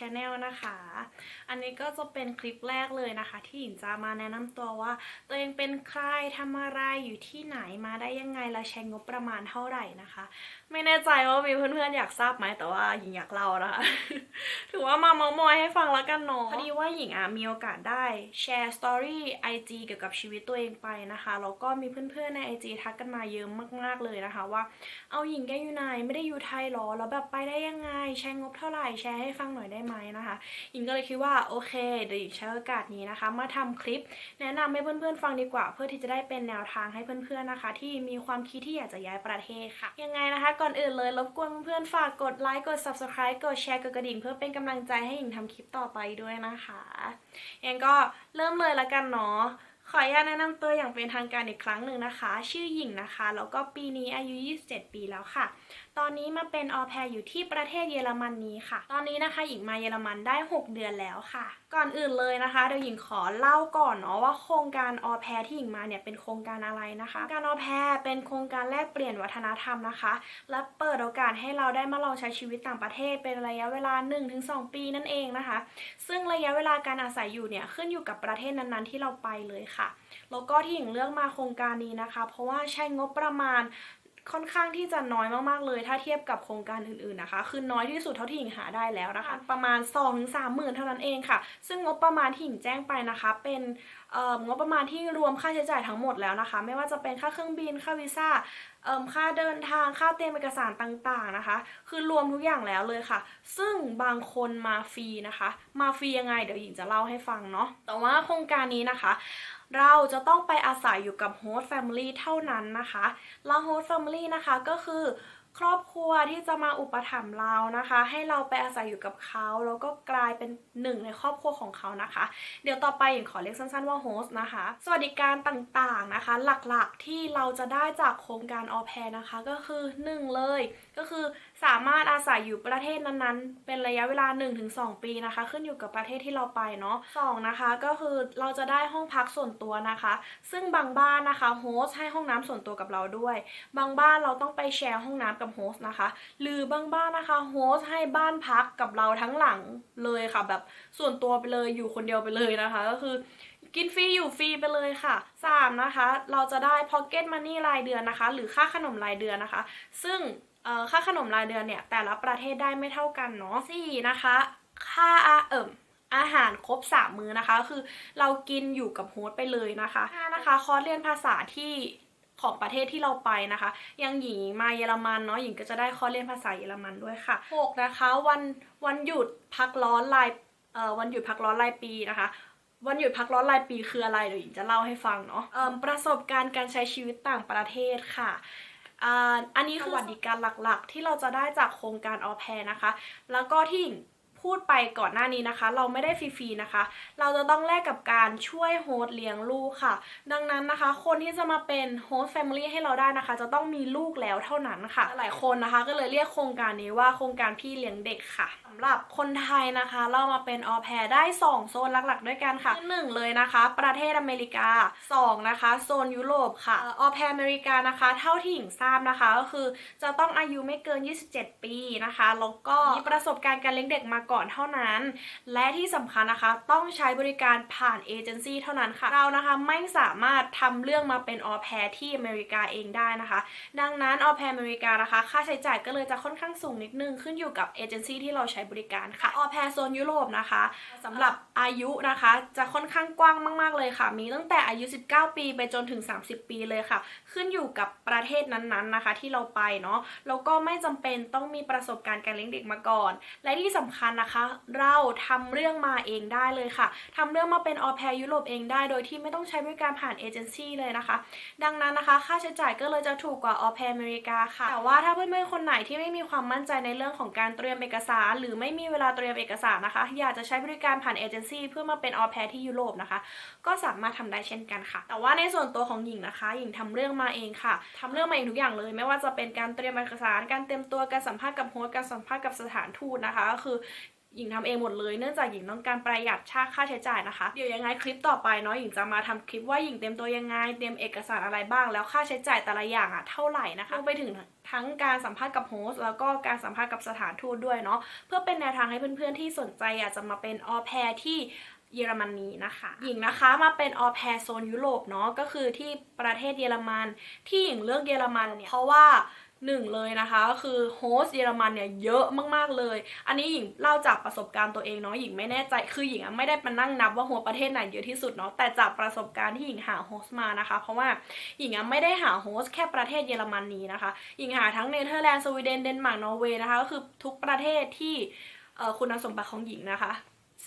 Channel นะคะ อันนี้ก็จะเป็นคลิปแรกเลยนะคะ ที่หญิงจะมาแนะนำตัวว่า ตัวเองเป็นใครทำอะไรอยู่ที่ไหนมาได้ยังไงและใช้งบประมาณเท่าไหร่นะคะ ไม่แน่ใจว่ามีเพื่อนๆอยากทราบไหมแต่ว่าหญิงอยากเล่านะคะ ถือว่ามาเมามอยให้ฟังแล้วกันเนาะพอดีว่าหญิงอะมีโอกาสได้แชร์สตอรี่ IG เกี่ยวกับชีวิตตัวเองไปนะคะแล้วก็มีเพื่อนๆใน IG ทักกันมาเยอะมากๆเลยนะคะว่า เอาหญิงแกอยู่ไหนไม่ได้อยู่ไทยหรอแล้วแบบไปได้ยังไงใช้งบเท่าไหร่แชร์ให้ฟังหน่อยได้ไหมนะคะหญิงก็เลยคิดว่าโอเคเดี๋ยวใช้โอกาสนี้นะคะ มาทำคลิป แนะนำให้เพื่อนๆฟังดีกว่า เพื่อที่จะได้เป็นแนวทางให้เพื่อนๆนะคะ ที่มีความคิดที่อยากจะย้ายประเทศค่ะ ยังไงนะคะ ก่อนอื่นเลยรบกวนเพื่อนๆฝากกดไลค์กด subscribe กดแชร์กดกระดิ่ง เพื่อเป็นกำลังใจให้หญิงทำคลิปต่อไปด้วยนะคะยังก็เริ่มเลยละกันเนาะ ขออนุญาตแนะนำตัวอย่างเป็นทางการอีกครั้งหนึ่งนะคะ ชื่อหญิงนะคะ แล้วก็ปีนี้อายุ 27 ปีแล้วค่ะ ตอนนี้มาเป็นออแพรอยู่ที่ประเทศเยอรมนนี้ค่ะ ตอนนี้นะคะหญิงมาเยอรมันได้ 6 เดือนแล้วค่ะ ก่อนอื่นเลยนะคะเดี๋ยวหญิงขอเล่าก่อนเนาะว่าโครงการออแพรที่หญิงมาเนี่ยเป็นโครงการอะไรนะคะ การออแพรเป็นโครงการแลกเปลี่ยนวัฒนธรรมนะคะ และเปิดโอกาสให้เราได้มาลองใช้ชีวิตต่างประเทศ เป็นระยะเวลา 1-2 ปีนั่นเองนะคะ ซึ่งระยะเวลาการอาศัยอยู่เนี่ยขึ้นอยู่กับประเทศนั้นๆ ที่เราไปเลยค่ะแล้วก็ที่หญิงเลือกมาโครงการนี้นะคะ เพราะว่าใช้งบประมาณค่อนข้างที่จะน้อยมากๆเลย ถ้าเทียบกับโครงการอื่นๆนะคะ คือน้อยที่สุดเท่าที่หญิงหาได้แล้วนะคะ ประมาณ 2-3หมื่นเท่านั้นเองค่ะ ซึ่งงบประมาณที่หญิงแจ้งไปนะคะ เป็นเอ่องบประมาณที่รวมค่าใช้จ่ายทั้งหมดแล้วนะคะ ไม่ว่าจะเป็นค่าเครื่องบินค่าวีซ่าเอ่มค่าเดินทางค่าเตรียมเอกสารต่างๆนะคะ คือรวมทุกอย่างแล้วเลยค่ะ ซึ่งบางคนมาฟรีนะคะ มาฟรียังไงเดี๋ยวหญิงจะเล่าให้ฟังเนาะแต่ว่าโครงการนี้นะคะ เราจะต้องไปอาศัยอยู่กับโฮสต์แฟมิลี่เท่านั้นนะคะแล้วโฮสต์แฟมิลี่นะคะก็คือครอบครัวที่จะมาอุปถัมภ์เรานะคะ ให้เราไปอาศัยอยู่กับเขาแล้วก็กลายเป็นหนึ่งในครอบครัวของเขานะคะ เดี๋ยวต่อไปอย่างขอเรียกสั้นๆว่าโฮสต์นะคะ สวัสดิการต่างๆนะคะ หลักๆที่เราจะได้จากโครงการออแพรนะคะก็คือหนึ่งเลยก็คือ สามารถอาศัยอยู่ประเทศนั้นๆ เป็นระยะเวลา 1-2 ปีนะคะ ขึ้นอยู่กับประเทศที่เราไปเนาะสองนะคะก็คือเราจะได้ห้องพักส่วนตัวนะคะ ซึ่งบางบ้านนะคะโฮสให้ห้องน้ำส่วนตัวกับเราด้วย บางบ้านเราต้องไปแชร์ห้องน้ำกับโฮสนะคะ หรือบางบ้านนะคะโฮสให้บ้านพักกับเราทั้งหลังเลยค่ะ แบบส่วนตัวไปเลยอยู่คนเดียวไปเลยนะคะ ก็คือกินฟรีอยู่ฟรีไปเลยค่ะ 3 นะคะ เราจะได้ Pocket Money รายเดือนนะคะ หรือค่าขนมรายเดือนนะคะ ซึ่ง ค่าขนมรายเดือนเนี่ยแต่ละประเทศได้ไม่เท่ากันเนาะ4นะคะ ค่าอาเอิ่มอาหารครบ3มื้อนะคะก็คือเรากินอยู่กับโฮสต์ไปเลยนะคะ5นะคะคอร์สเรียนภาษาที่ของประเทศที่เราไปนะคะ ยังหญิงมาเยอรมันเนาะหญิงก็จะได้คอร์สเรียนภาษาเยอรมันด้วยค่ะ6นะคะวันวันหยุดพักร้อนรายเอ่อวันหยุดพักร้อนรายปีนะคะวันหยุดพักร้อนรายปีคืออะไรเดี๋ยวหญิงจะเล่าให้ฟังเนาะเอิ่มประสบการณ์การใช้ชีวิตต่างประเทศค่ะ อันนี้คือสวัสดิการหลักๆ ที่เราจะได้จากโครงการออแพรนะคะ แล้วก็ที่หญิง พูดไปก่อนหน้านี้นะคะ เราไม่ได้ฟรีๆนะคะ เราจะต้องแลกกับการช่วยโฮสเลี้ยงลูกค่ะ ดังนั้นนะคะ คนที่จะมาเป็นโฮสแฟมิลี่ให้เราได้นะคะ จะต้องมีลูกแล้วเท่านั้นค่ะ หลายคนนะคะ ก็เลยเรียกโครงการนี้ว่าโครงการพี่เลี้ยงเด็กค่ะสำหรับคนไทยนะคะ เรามาเป็นออแพรได้ 2 โซนหลักๆ ด้วยกันค่ะหนึ่งเลยนะคะ ประเทศอเมริกา 2 นะคะ โซนยุโรปค่ะอออแพรอเมริกานะคะ เท่าที่หญิงทราบนะคะก็คือจะต้องอายุไม่เกิน 27 ปีนะคะแล้วก็มีประสบการณ์การเลี้ยงเด็กมาก่อนเท่านั้น และที่สำคัญนะคะต้องใช้บริการผ่านเอเจนซี่เท่านั้นค่ะ เรานะคะไม่สามารถทำเรื่องมาเป็นออแพรที่อเมริกาเองได้นะคะ ดังนั้นออแพรอเมริกานะคะ ค่าใช้จ่ายก็เลยจะค่อนข้างสูงนิดนึงขึ้นอยู่กับเอเจนซี่ที่เราใช้บริการค่ะออแพรโซนยุโรปนะคะสำหรับอายุนะคะจะค่อนข้างกว้างมาก ๆ เลยค่ะ มีตั้งแต่อายุ 19 ปีไปจนถึง 30 ปีเลยค่ะ ขึ้นอยู่กับประเทศนั้นๆนะคะ ที่เราไปเนาะแล้วก็ไม่จำเป็นต้องมีประสบการณ์การเลี้ยงเด็กมาก่อน และที่สำคัญนะคะ เราทำเรื่องมาเองได้เลยค่ะทำเรื่องมาเป็นออแพรยุโรปเองได้ โดยที่ไม่ต้องใช้บริการผ่านเอเจนซี่เลยนะคะ ดังนั้นนะคะ ค่าใช้จ่ายก็เลยจะถูกกว่าออแพรอเมริกาค่ะ แต่ว่าถ้าเพื่อนๆคนไหนที่ไม่มีความมั่นใจในเรื่องของการเตรียมเอกสาร หรือไม่มีเวลาเตรียมเอกสารนะคะ อยากจะใช้บริการผ่านเอเจนซี่เพื่อมาเป็นออแพรที่ยุโรปนะคะ ก็สามารถทำได้เช่นกันค่ะ แต่ว่าในส่วนตัวของหญิงนะคะ หญิงทำเรื่องมาเองค่ะทำเรื่องมาเองทุกอย่างเลย ไม่ว่าจะเป็นการเตรียมเอกสาร การเตรียมตัว การสัมภาษณ์กับโฮสต์ การสัมภาษณ์กับสถานทูตนะคะ ก็คือ หญิงทำเองหมดเลยเนื่องจากหญิงต้องการประหยัดค่าค่าใช้จ่ายนะคะ เดี๋ยวยังไงคลิปต่อไปเนาะหญิงจะมาทำคลิปว่าหญิงเตรียมตัวยังไงเตรียมเอกสารอะไรบ้าง แล้วค่าใช้จ่ายแต่ละอย่างอะเท่าไหร่นะคะไปถึงทั้งการสัมภาษณ์กับโฮสต์แล้วก็การสัมภาษณ์กับสถานทูตด้วยเนาะเพื่อเป็นแนวทางให้เพื่อนๆที่สนใจอยากจะมาเป็นออแพรที่เยอรมนีนะคะ หญิงนะคะมาเป็นออแพรโซนยุโรปเนาะก็คือที่ประเทศเยอรมัน ที่หญิงเลือกเยอรมันเนี่ยเพราะว่า หนึ่งเลยนะคะก็คือโฮสเยอรมันเนี่ยเยอะมากๆเลย อันนี้หญิงเล่าจากประสบการณ์ตัวเองเนาะหญิงไม่แน่ใจคือหญิงไม่ได้มานั่งนับว่าโฮสต์ประเทศไหนเยอะที่สุดเนาะแต่จากประสบการณ์ที่หญิงหาโฮสมานะคะ เพราะว่าหญิงไม่ได้หาโฮสแค่ประเทศเยอรมนนี้นะคะหญิงหาทั้งเนเธอร์แลนด์สวีเดนเดนมาร์กนอร์เวย์นะคะก็คือทุกประเทศที่เอ่อคุณสมบัติของหญิงนะคะ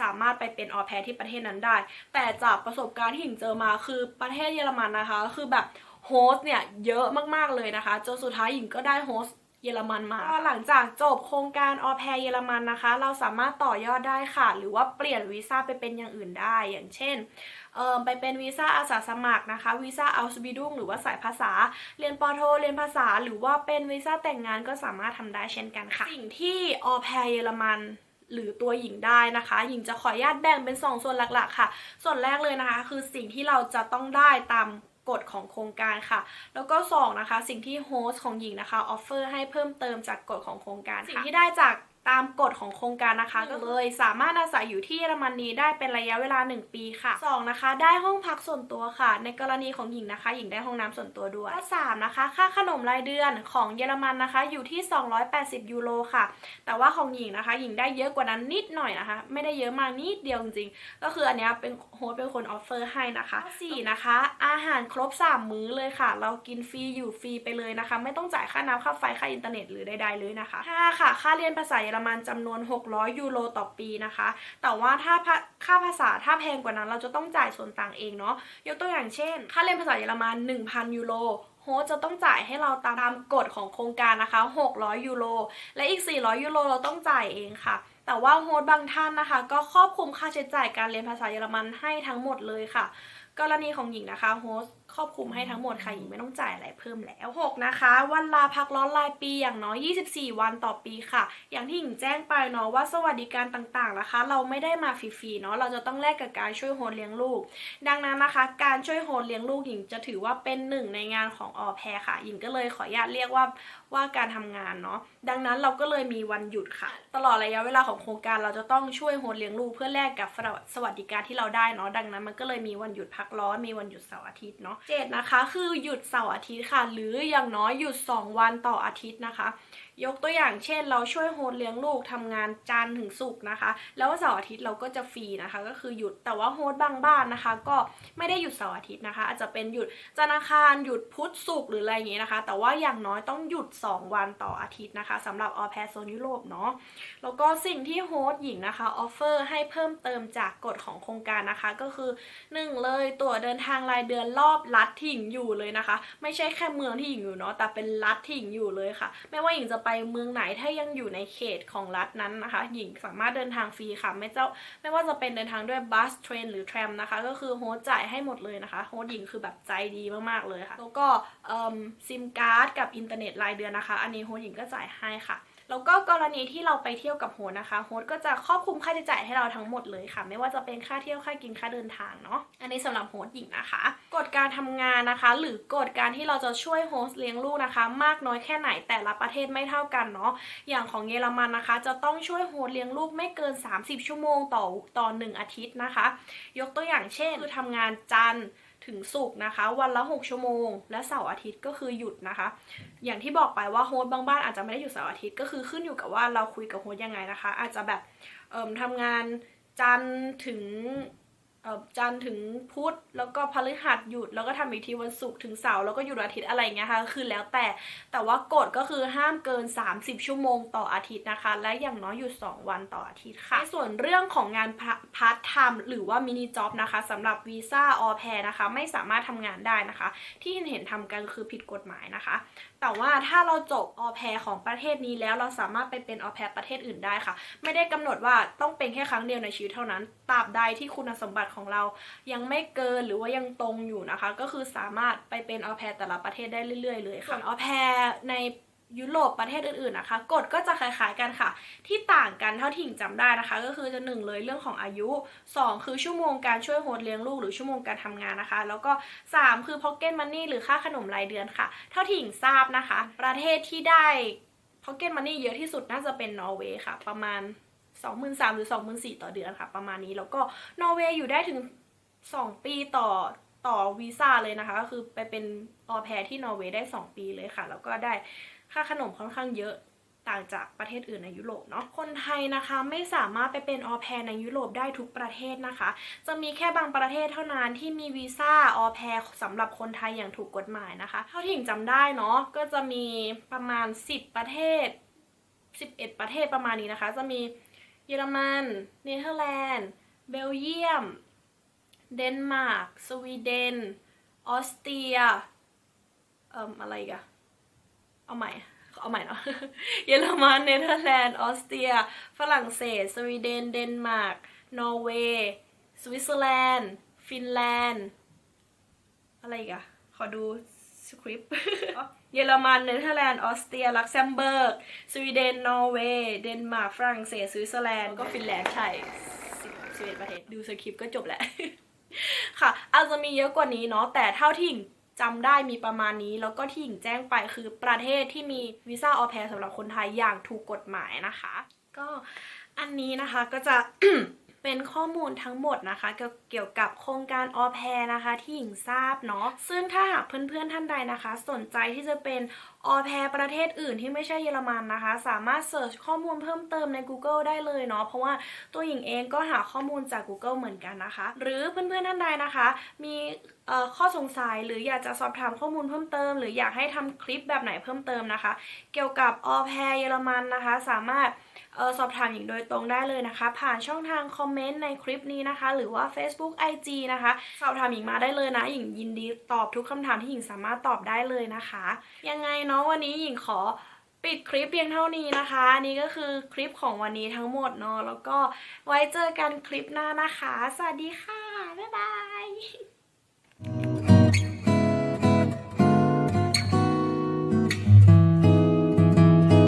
สามารถไปเป็นออแพรที่ประเทศนั้นได้ แต่จากประสบการณ์ที่หญิงเจอมาคือประเทศเยอรมันนะคะ คือแบบ โฮสต์เนี่ยเยอะมากๆเลยนะคะ จนสุดท้ายหญิงก็ได้โฮสต์เยอรมันมาก็หลังจากจบโครงการออแพรเยอรมันนะคะ เราสามารถต่อยอดได้ค่ะ หรือว่าเปลี่ยนวีซ่าไปเป็นอย่างอื่นได้ อย่างเช่น เอ่อ ไปเป็นวีซ่าอาสาสมัครนะคะ วีซ่าอัลสบิดุงหรือว่าสายภาษา เรียนปอโท เรียนภาษา หรือว่าเป็นวีซ่าแต่งงานก็สามารถทำได้เช่นกันค่ะ สิ่งที่ออแพรเยอรมันหรือตัวหญิงได้นะคะ หญิงจะขออนุญาตแบ่งเป็น 2 ส่วนหลักๆ ค่ะ ส่วนแรกเลยนะคะ คือสิ่งที่เราจะต้องได้ตาม กฎของโครงการค่ะ แล้วก็2นะคะสิ่งที่โฮสต์ของหญิงนะคะออฟเฟอร์ให้เพิ่มเติมจากกฎของโครงการสิ่งที่ได้จาก ตามกฎของโครงการนะคะก็เลยสามารถอาศัยอยู่ที่เยอรมนีได้เป็นระยะเวลา 1 ปีค่ะ 2 นะคะ ได้ห้องพักส่วนตัวค่ะ ในกรณีของหญิงนะคะ หญิงได้ห้องน้ำส่วนตัวด้วยก็3นะคะ ค่าขนมรายเดือนของเยอรมันนะคะ อยู่ที่ 280 ยูโรค่ะ แต่ว่าของหญิงนะคะ หญิงได้เยอะกว่านั้นนิดหน่อยนะคะ ไม่ได้เยอะมากนิดเดียวจริงๆก็คืออันเนี้ยเป็นโฮสต์เป็นคนออฟเฟอร์ให้นะคะ4นะคะ อาหารครบ 3 มื้อเลยค่ะ เรากินฟรีอยู่ฟรีไปเลยนะคะ ไม่ต้องจ่ายค่าน้ำค่าไฟค่าอินเทอร์เน็ตหรือใดๆเลยนะคะ5ค่ะ ค่าเรียนภาษาเยอรมันจำนวน 600 ยูโรต่อปีนะคะ แต่ว่าถ้าค่าภาษาถ้าแพงกว่านั้นเราจะต้องจ่ายส่วนต่างเองเนาะยกตัวอย่างเช่น ค่าเรียนภาษาเยอรมัน 1,000 ยูโรโฮสจะต้องจ่ายให้เราตามกฎของโครงการนะคะ 600 ยูโร และอีก 400 ยูโรเราต้องจ่ายเองค่ะ แต่ว่าโฮสบางท่านนะคะ ก็ครอบคลุมค่าใช้จ่ายการเรียนภาษาเยอรมันให้ทั้งหมดเลยค่ะ กรณีของหญิงนะคะโฮส ครอบคลุมให้ทั้งหมดค่ะหญิงไม่ต้องจ่ายอะไรเพิ่มแล้ว 6 นะคะ วันลาพักร้อนรายปีอย่างน้อย 24 วันต่อปีค่ะ อย่างที่หญิงแจ้งไปเนาะว่าสวัสดิการต่างๆนะคะ เราไม่ได้มาฟรีๆเนาะเราจะต้องแลกกับการช่วยโฮสต์เลี้ยงลูก ดังนั้นนะคะ การช่วยโฮสต์เลี้ยงลูกหญิงจะถือว่าเป็นหนึ่งในงานของออแพรค่ะหญิงก็เลยขออนุญาตเรียกว่าว่าการทำงานเนาะดังนั้นเราก็เลยมีวันหยุดค่ะ ตลอดระยะเวลาของโครงการเราจะต้องช่วยโฮสต์เลี้ยงลูกเพื่อแลกกับสวัสดิการที่เราได้เนาะดังนั้นมันก็เลยมีวันหยุดพักร้อนมีวันหยุดเสาร์อาทิตย์เนาะเจ็ดนะคะ คือหยุดเสาร์อาทิตย์ค่ะ หรืออย่างน้อยหยุด 2 วันต่ออาทิตย์นะคะยกตัวอย่างเช่น เราช่วยโฮสเลี้ยงลูกทำงานจันถึงศุกร์นะคะ แล้วเสาร์อาทิตย์เราก็จะฟรีนะคะ ก็คือหยุดแต่ว่าโฮสบางบ้านนะคะ ก็ไม่ได้หยุดเสาร์อาทิตย์นะคะ อาจจะเป็นหยุดจันทร์อังคารหยุดพุธศุกร์หรืออะไรอย่างเงี้นะคะ แต่ว่าอย่างน้อยต้องหยุด 2 วันต่ออาทิตย์นะคะสำหรับออแพรโซนยุโรปเนาะแล้วก็สิ่งที่โฮสหญิงนะคะออฟเฟอร์ให้เพิ่มเติมจากกฎของโครงการนะคะ ก็คือ 1 เลยตั๋วเดินทางรายเดือนรอบรัฐที่หญิงอยู่เลยนะคะ ไม่ใช่แค่เมืองที่หญิงอยู่เนาะแต่เป็นรัฐที่หญิงอยู่เลยค่ะ ไม่ว่าหญิงจะไปเมืองไหนถ้ายังอยู่ในเขตของรัฐนั้นนะคะ หญิงสามารถเดินทางฟรีค่ะ ไม่เจ้าไม่ว่าจะเป็นเดินทางด้วยบัสเทรนหรือแทรมนะคะ ก็คือโฮสจ่ายให้หมดเลยนะคะโฮสหญิงคือแบบใจดีมากๆเลยค่ะ แล้วก็ซิมการ์ดกับอินเทอร์เน็ตรายเดือนนะคะ อันนี้โฮสหญิงก็จ่ายให้ค่ะ แล้วก็กรณีที่เราไปเที่ยวกับโฮสต์นะคะโฮสต์ก็จะครอบคลุมค่าใช้จ่ายให้เราทั้งหมดเลยค่ะ ไม่ว่าจะเป็นค่าเที่ยวค่ากินค่าเดินทางเนาะอันนี้สำหรับโฮสต์หญิงนะคะกฎการทำงานนะคะ หรือกฎการที่เราจะช่วยโฮสต์เลี้ยงลูกนะคะ มากน้อยแค่ไหนแต่ละประเทศไม่เท่ากันเนาะอย่างของเยอรมันนะคะ จะต้องช่วยโฮสต์เลี้ยงลูกไม่เกิน 30 ชั่วโมงต่อต่อ1อาทิตย์นะคะ ยกตัวอย่างเช่นคือทำงานจันทร์ ถึงศุกร์นะคะ วันละ 6 ชั่วโมง และเสาร์อาทิตย์ก็คือหยุดนะคะ อย่างที่บอกไปว่าโฮสต์บางบ้านอาจจะไม่ได้หยุดเสาร์อาทิตย์ก็คือขึ้นอยู่กับว่าเราคุยกับโฮสต์ยังไงนะคะ อาจจะแบบเอ่อทำงานจันทร์ถึง จันทร์ถึงพุธแล้วก็พฤหัสหยุดแล้วก็ทำอีกทีวันศุกร์ถึงเสาร์แล้วก็หยุดอาทิตย์อะไรอย่างเงี้ยค่ะคือแล้วแต่แต่ว่ากฎก็คือห้ามเกิน 30 ชั่วโมงต่ออาทิตย์นะคะ และอย่างน้อยหยุด 2 วันต่ออาทิตย์ค่ะในส่วนเรื่องของงานพาร์ทไทม์หรือว่ามินิจ็อบนะคะสำหรับวีซ่าออแพรนะคะ ไม่สามารถทำงานได้นะคะ ที่เห็นเห็นทำกันคือผิดกฎหมายนะคะ แต่ว่าถ้าเราจบออแพรของประเทศนี้แล้วเราสามารถไปเป็นออแพรประเทศอื่นได้ค่ะ ไม่ได้กำหนดว่าต้องเป็นแค่ครั้งเดียวในชีวิตเท่านั้นตราบใดที่คุณสมบัติของเรายังไม่เกินหรือว่ายังตรงอยู่นะคะ ก็คือสามารถไปเป็นออแพรแต่ละประเทศได้เรื่อยๆเลยค่ะส่วนออแพรใน ยุโรปประเทศอื่นๆนะคะกฎก็จะคล้ายๆกันค่ะ ที่ต่างกันเท่าที่หญิงจำได้นะคะ ก็คือจะหนึ่งเลยเรื่องของอายุ 2 คือชั่วโมงการช่วยโฮสเลี้ยงลูกหรือชั่วโมงการทำงานนะคะ แล้วก็ 3 คือ pocket money หรือค่าขนมรายเดือนค่ะ เท่าที่หญิงทราบนะคะ ประเทศที่ได้ pocket money เยอะที่สุดน่าจะเป็นนอร์เวย์ค่ะ ประมาณ 23,000หรือ24,000ต่อเดือนค่ะ ประมาณนี้แล้วก็นอร์เวย์อยู่ได้ถึง 2 ปีต่อต่อวีซ่าเลยนะคะ ก็คือไปเป็นออแพรที่นอร์เวย์ได้ 2 ปีเลยค่ะ แล้วก็ได้ ค่าขนมค่อนข้างเยอะต่างจากประเทศอื่นในยุโรปเนาะ คนไทยนะคะไม่สามารถไปเป็นออแพรในยุโรปได้ทุกประเทศนะคะ จะมีแค่บางประเทศเท่านั้นที่มีวีซ่าออแพรสำหรับคนไทยอย่างถูกกฎหมายนะคะ เท่าที่หญิงจำได้เนาะก็จะมีประมาณ 10 ประเทศ 11 ประเทศประมาณนี้นะคะ จะมีเยอรมันเนเธอร์แลนด์ เบลเยียม เดนมาร์ก สวีเดน ออสเตรีย เอ่มอะไรกอะ เอาใหม่ เอาใหม่เนาะ เยอรมัน เนเธอร์แลนด์ ออสเตรีย ฝรั่งเศส สวีเดน เดนมาร์ก นอร์เวย์ สวิตเซอร์แลนด์ ฟินแลนด์ อะไรอีกอะขอดูสคริปต์ เยอรมัน เนเธอร์แลนด์ ออสเตรีย ลักเซมเบิร์ก สวีเดน นอร์เวย์ เดนมาร์ก ฝรั่งเศส สวิตเซอร์แลนด์ ก็ฟินแลนด์ ใช่สิบเอ็ดประเทศ ดูสคริปต์ก็จบแหล้วค่ะ อาจจะมีเยอะกว่านี้เนาะ แต่เท่าที่ จำได้มีประมาณนี้ แล้วก็ที่หญิงแจ้งไปคือประเทศที่มีวีซ่าออแพรสำหรับคนไทยอย่างถูกกฎหมายนะคะ ก็อันนี้นะคะก็จะ เป็นข้อมูลทั้งหมดนะคะ เกี่ยวกับโครงการออแพรนะคะที่หญิงทราบเนาะซึ่งถ้าหากเพื่อนๆท่านใดนะคะ สนใจที่จะเป็นออแพรประเทศอื่นที่ไม่ใช่เยอรมันนะคะ สามารถเสิร์ชข้อมูลเพิ่มเติมใน Google ได้เลยเนาะเพราะว่าตัวหญิงเองก็หาข้อมูลจาก Google เหมือนกันนะคะ หรือเพื่อนๆท่านใดนะคะ มีข้อสงสัยหรืออยากจะสอบถามข้อมูลเพิ่มเติม หรืออยากให้ทำคลิปแบบไหนเพิ่มเติมนะคะ เกี่ยวกับออแพรเยอรมันนะคะ สามารถ สอบถามหญิงโดยตรงได้เลยนะคะ ผ่านช่องทางคอมเมนต์ในคลิปนี้นะคะ หรือว่า Facebook IG นะคะ สอบถามหญิงมาได้เลยนะหญิงยินดีตอบทุกคำถามที่หญิงสามารถตอบได้เลยนะคะ ยังไงเนาะวันนี้หญิงขอปิดคลิปเพียงเท่านี้นะคะ นี่ก็คือคลิปของวันนี้ทั้งหมดเนาะแล้วก็ไว้เจอกันคลิปหน้านะคะ สวัสดีค่ะ บ๊ายบาย